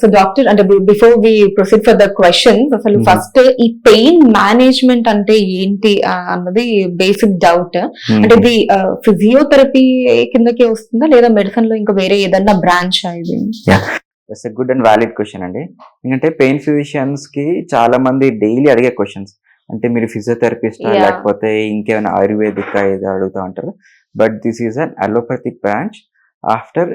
So doctor అంటే before we proceed for the questions అసలు. First ఈ పెయిన్ మేనేజ్మెంట్ అంటే ఏంటి ఆ, అన్నది బేసిక్ డౌట్ అంటే ఇది ఫిజియోథెరపీ కిందకే వస్తుందా లేదా మెడిసిన్లో ఇంకా వేరే ఏదన్నా బ్రాంచ్ ఇది? గుడ్ అండ్ వ్యాలిడ్ క్వశ్చన్ అండి. ఎందుకంటే పెయిన్ ఫిజిషియన్స్కి చాలా మంది డైలీ అడిగే క్వశ్చన్స్ అంటే మీరు ఫిజియోథెరపిస్ట్. లేకపోతే ఇంకేమైనా ఆయుర్వేదిక్ ఇది అడుగుతూ ఉంటారు. But this is an allopathic branch after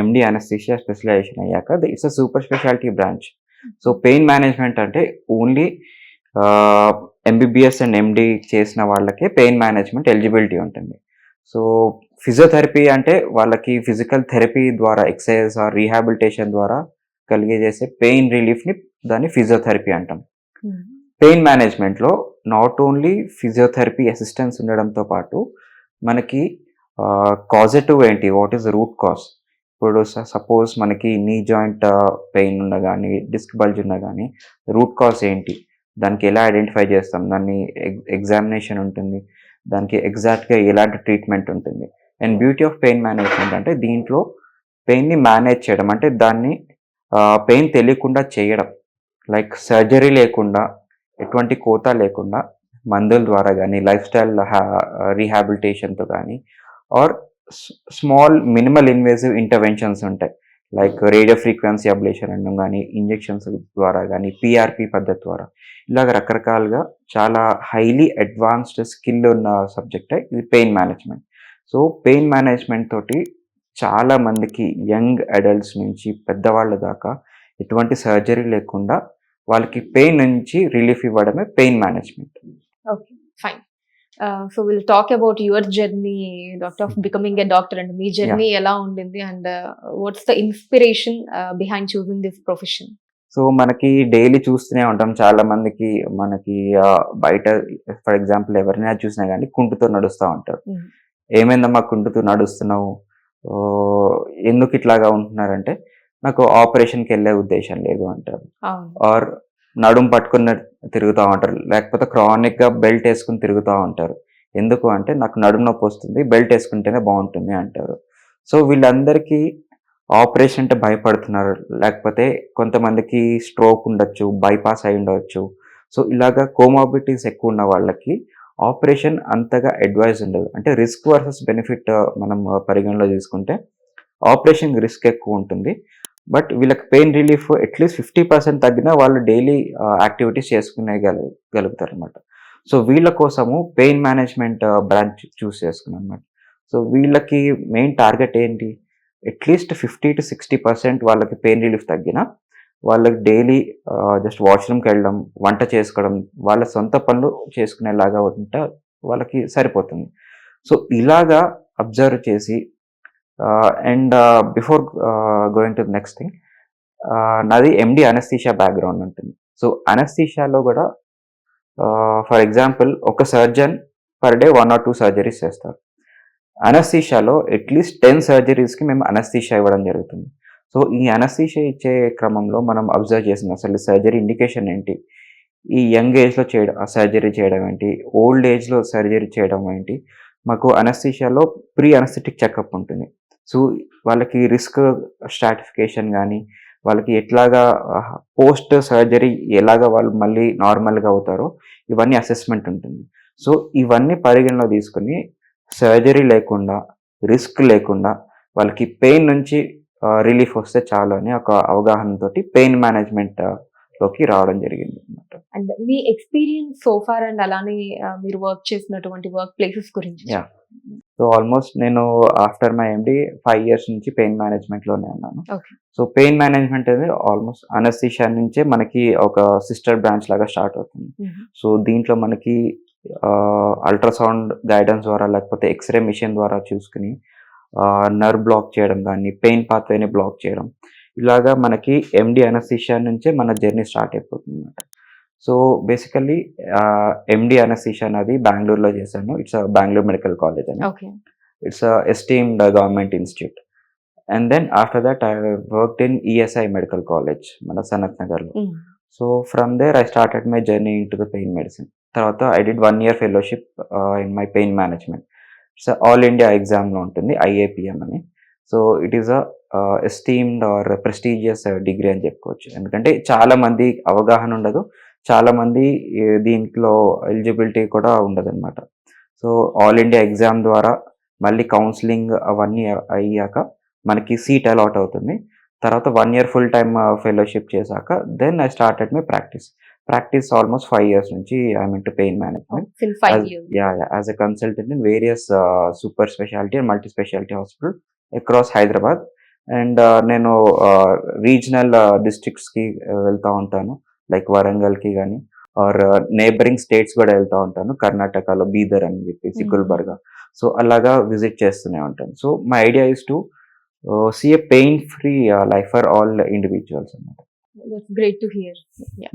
MD anaesthesia specialisation అయ్యాక it's a super speciality branch so pain management అంటే ఓన్లీ ఎంబీబీఎస్ అండ్ ఎండి చేసిన వాళ్ళకే పెయిన్ మేనేజ్మెంట్ ఎలిజిబిలిటీ ఉంటుంది. సో ఫిజియోథెరపీ అంటే వాళ్ళకి ఫిజికల్ థెరపీ ద్వారా ఎక్సర్సైజ్ ఆర్ రీహాబిలిటేషన్ ద్వారా కలిగజేసే పెయిన్ రిలీఫ్ని దాన్ని ఫిజియోథెరపీ అంటాం. పెయిన్ మేనేజ్మెంట్లో నాట్ ఓన్లీ ఫిజియోథెరపీ అసిస్టెన్స్ ఉండడంతో పాటు మనకి కాజెటివ్ ఏంటి? వాట్ ఈస్ రూట్ కాజ్ ఇప్పుడు సపోజ్ మనకి నీ జాయింట్ పెయిన్ ఉన్నా కానీ డిస్క్ బల్జ్ ఉన్నా కానీ రూట్ కాజ్ ఏంటి? దానికి ఎలా ఐడెంటిఫై చేస్తాం? దాన్ని ఎగ్జామినేషన్ ఉంటుంది. దానికి ఎగ్జాక్ట్గా ఎలాంటి ట్రీట్మెంట్ ఉంటుంది? And beauty of pain management అంటే దీంట్లో పెయిన్ని మేనేజ్ చేయడం. అంటే దాన్ని పెయిన్ తెలియకుండా చేయడం. లైక్ సర్జరీ లేకుండా ఎటువంటి కోత లేకుండా మందుల ద్వారా కానీ లైఫ్ స్టైల్ రీహాబిలిటేషన్తో కానీ or small minimal invasive interventions ఉంటాయి. లైక్ రేడియో ఫ్రీక్వెన్సీ అబ్లేషన్ అనడం కానీ ఇంజెక్షన్స్ ద్వారా కానీ పిఆర్పి పద్ధతి ద్వారా. ఇలాగ రకరకాలుగా చాలా హైలీ అడ్వాన్స్డ్ స్కిల్ ఉన్న సబ్జెక్టే ఇది pain management. So pain management తోటి చాలా మందికి యంగ్ అడల్ట్స్ నుంచి పెద్దవాళ్ళ దాకా ఎటువంటి సర్జరీ లేకుండా వాళ్ళకి పెయిన్ నుంచి రిలీఫ్ ఇవ్వడమే pain management. Okay. So will talk about your journey doctor of becoming a doctor and me journey ఎలా ఉండింది and what's the inspiration behind choosing this profession so మనకి డైలీ చూస్తూనే ఉంటాం. చాలా మందికి మనకి బయట ఫర్ ఎగ్జాంపుల్ ఎవరినైనా చూసినా కానీ కుంటుతో నడుస్తూ ఉంటారు. Mm. ఏమైందమ్మా కుంటుతూ నడుస్తున్నావు? ఎందుకు ఇట్లాగా ఉంటున్నారంటే నాకు ఆపరేషన్కి వెళ్ళే ఉద్దేశం లేదు అంటారు. ఆర్ నడుం పట్టుకున్న తిరుగుతూ ఉంటారు. లేకపోతే క్రానిక్గా బెల్ట్ వేసుకుని తిరుగుతూ ఉంటారు. ఎందుకు అంటే నాకు నడుము నొప్పి వస్తుంది బెల్ట్ వేసుకుంటేనే బాగుంటుంది అంటారు. సో వీళ్ళందరికీ ఆపరేషన్ అంటే భయపడుతున్నారు. లేకపోతే కొంతమందికి స్ట్రోక్ ఉండొచ్చు బైపాస్ అయి ఉండవచ్చు సో ఇలాగా కోమాబిటీస్ ఎక్కువ ఉన్న వాళ్ళకి ఆపరేషన్ అంతగా అడ్వైజ్ ఉండదు. అంటే రిస్క్ వర్సెస్ బెనిఫిట్ మనం పరిగణలో తీసుకుంటే ఆపరేషన్ రిస్క్ ఎక్కువ ఉంటుంది. బట్ వీళ్ళకి pain relief at least fifty percent తగ్గినా వాళ్ళు డైలీ యాక్టివిటీస్ చేసుకునే గలుగుతారు అనమాట సో వీళ్ళ కోసము పెయిన్ మేనేజ్మెంట్ బ్రాంచ్ చూస్ చేసుకున్నాను అనమాట సో వీళ్ళకి మెయిన్ టార్గెట్ ఏంటి? At least fifty to sixty percent వాళ్ళకి పెయిన్ రిలీఫ్ తగ్గినా వాళ్ళకి డైలీ జస్ట్ వాష్రూమ్కి వెళ్ళడం వంట చేసుకోవడం వాళ్ళ సొంత పనులు చేసుకునేలాగా ఉంటే వాళ్ళకి సరిపోతుంది. సో ఇలాగా అబ్జర్వ్ చేసి and before going to next thing నాది ఎండి అనస్థీషియా బ్యాక్గ్రౌండ్ ఉంటుంది. సో అనస్థీషియాలో కూడా uh, ఫర్ ఎగ్జాంపుల్ ఒక surgeon per day one or two surgeries చేస్తారు. అనస్థీషియాలో అట్లీస్ట్ టెన్ సర్జరీస్కి మేము అనస్థీషియా ఇవ్వడం జరుగుతుంది. సో ఈ అనస్థీషియా ఇచ్చే క్రమంలో మనం అబ్జర్వ్ చేసిన అసలు సర్జరీ ఇండికేషన్ ఏంటి? ఈ యంగ్ ఏజ్లో చేయడం సర్జరీ చేయడం ఏంటి? ఓల్డ్ ఏజ్లో సర్జరీ చేయడం ఏంటి? మాకు అనస్థీషియాలో ప్రీ అనస్థెటిక్ చెకప్ ఉంటుంది. సో వాళ్ళకి రిస్క్ స్ట్రాటిఫికేషన్ కానీ వాళ్ళకి ఎట్లాగా పోస్ట్ సర్జరీ ఎలాగా వాళ్ళు మళ్ళీ నార్మల్గా అవుతారో ఇవన్నీ అసెస్మెంట్ ఉంటుంది సో ఇవన్నీ పరిగణలో తీసుకుని సర్జరీ లేకుండా రిస్క్ లేకుండా వాళ్ళకి పెయిన్ నుంచి రిలీఫ్ వస్తే చాలు అని ఒక అవగాహనతోటి పెయిన్ మేనేజ్మెంట్లోకి రావడం జరిగింది అనమాట అండ్ మీ ఎక్స్పీరియన్స్ సోఫార్ అండ్ అలానే మీరు వర్క్ చేసినటువంటి వర్క్ ప్లేసెస్ గురించి. సో ఆల్మోస్ట్ నేను after my MD five years నుంచి పెయిన్ మేనేజ్మెంట్లోనే ఉన్నాను. సో పెయిన్ మేనేజ్మెంట్ అనేది ఆల్మోస్ట్ అనస్థిషియా నుంచే మనకి ఒక సిస్టర్ బ్రాంచ్ లాగా స్టార్ట్ అవుతుంది. సో దీంట్లో మనకి అల్ట్రాసౌండ్ గైడెన్స్ ద్వారా లేకపోతే ఎక్స్రే మిషన్ ద్వారా చూసుకుని నర్వ్ బ్లాక్ చేయడం కానీ పెయిన్ పాత్వేని బ్లాక్ చేయడం ఇలాగా మనకి ఎండి అనస్థిషియా నుంచే మన జర్నీ స్టార్ట్ అయిపోతుంది అనమాట సో బేసికల్లీ ఎండి అనస్థిషియా అనేది బెంగళూరులో చేశాను. ఇట్స్ బెంగళూరు మెడికల్ కాలేజ్ అని. It's esteemed government institute and then after that I worked in ESI medical college మన సనత్ నగర్లో so from there I started my journey into the pain medicine తర్వాత I did one year fellowship in my pain management so all India ఎగ్జామ్లో ఉంటుంది IAPM అని. So it is a esteemed or prestigious degree అని చెప్పుకోవచ్చు. ఎందుకంటే చాలా మంది అవగాహన ఉండదు. చాలా మంది దీంట్లో ఎలిజిబిలిటీ కూడా ఉండదు అనమాట సో ఆల్ ఇండియా ఎగ్జామ్ ద్వారా మళ్ళీ కౌన్సిలింగ్ అవన్నీ అయ్యాక మనకి సీట్ అలాట్ అవుతుంది. తర్వాత one year full time fellowship చేశాక then I started my practice. Practice almost five years నుంచి I mean to pain management. In as a consultant in various uh, super specialty and multi specialty hospital across Hyderabad. And నేను regional డిస్ట్రిక్ట్స్కి వెళ్తూ ఉంటాను. Like వరంగల్కి కానీ are neighbouring states కూడా వెళ్తూ ఉంటాను కర్ణాటకలో బీదర్ అని చెప్పేసి. గుల్బర్గా సో అలాగా విజిట్ చేస్తూనే ఉంటాను so my idea is to see a pain free life for all individuals great to hear. Yeah.